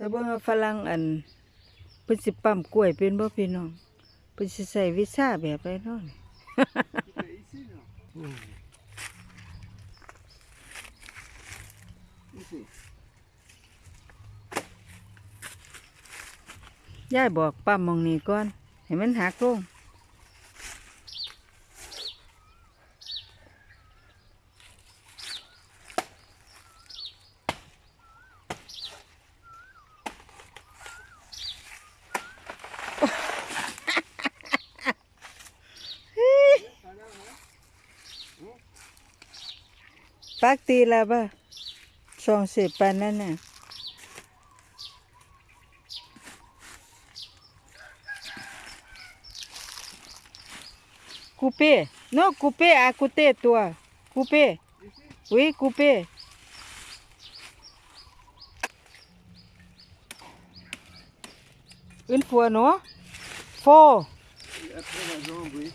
แต่เบิ่งว่าฝรั่งอันเพิ่นสิปั้มกล้วยเป็นบ่พี่น้องเพิ่นสิใส่วิชาแบบไรเนาะนี่ Ici, ยายบอกปั้มหมองนี้ก่อน ให้มันหักลง ปักตีแล้วบ่สองสิบปานนั้นน่ะ Coupé. Non, coupé à côté, toi. Coupé. Oui, coupé. Une fois, non Faux. Et après la jambe, oui.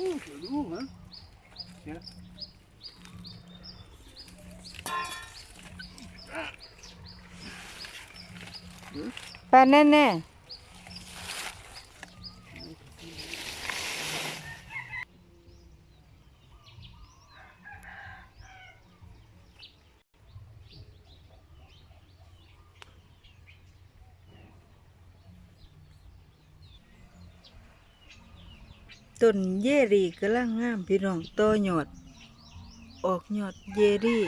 木子的，行。嗯，爸奶奶。 ต้นเยรีกำลังงามพี่น้องต่อยอด ออกหยอดเยรี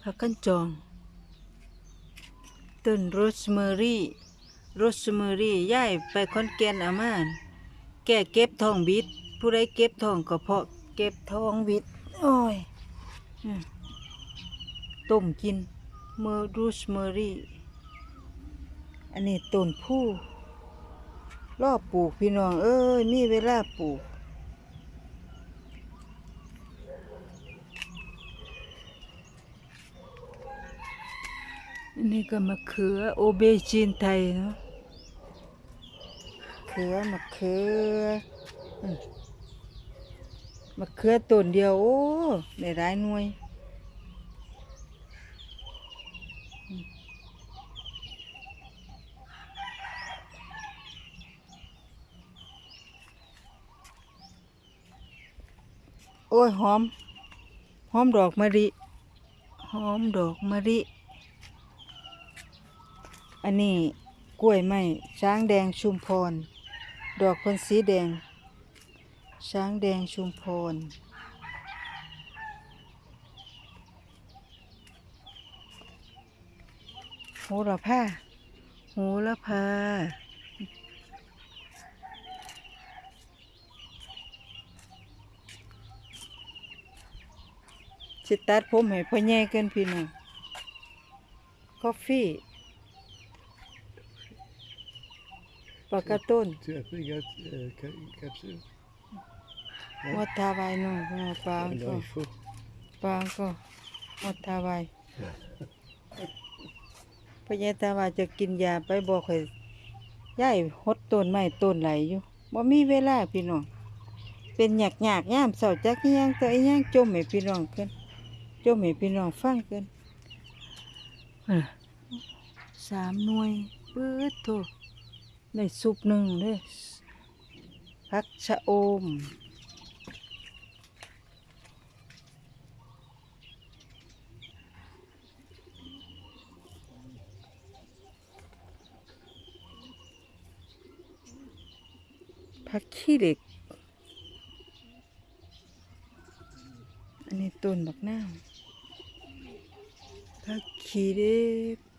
ผักกันจอง ต้นโรสเมอรี่โรสเมอรี่ย้ายไปคอนแกนอามาแก่เก็บทองบิด ผู้ใดเก็บทองก็เพาะเก็บทองบิด โอ้ยอืมต้มกินเมอรูสเมอรี่ อันนี้ต้นผู้รอบปลูกพี่น้องเอ้ยมีเวลาปลูกอันนี้ก็มะเขือโอเบจินไทยเนาะเขือมะเขือมะเขือต้นเดียว โอ้ได้หลายหน่วย โอ้ยหอม หอมดอกมะลิหอมดอกมะลิอันนี้กล้วยไม้ช้างแดงชุมพร ดอกคนสีแดง ช้างแดงชุมพรโหระพาโหระพา สิตัดผมให้พ่อใหญ่เกินพี่น้องกาแฟปากกาต้น Tu as pris ga- euh, ca- capsule หมดทาไวหน่อยปลา Alors, ก็ il faut. ปลาก็หมดทาไวพญาตาว่าจะกินยาไปบอกให้ยายหดต้นไม้ต้นไหลอยู่บ่มีเวลาพี่น้องเป็นหยากหยากๆยามเสาจักอิหยังตัวอิหยังจมให้พี่น้องเกิน จมให้พี่น้องฟังเกินอะสามหน่วยปื๊ดโถได้ซุปหนึ่งเด้อพักชะอมผักขี้เหล็ก อันนี้ต้นบักนา วผักขี้เหล็ก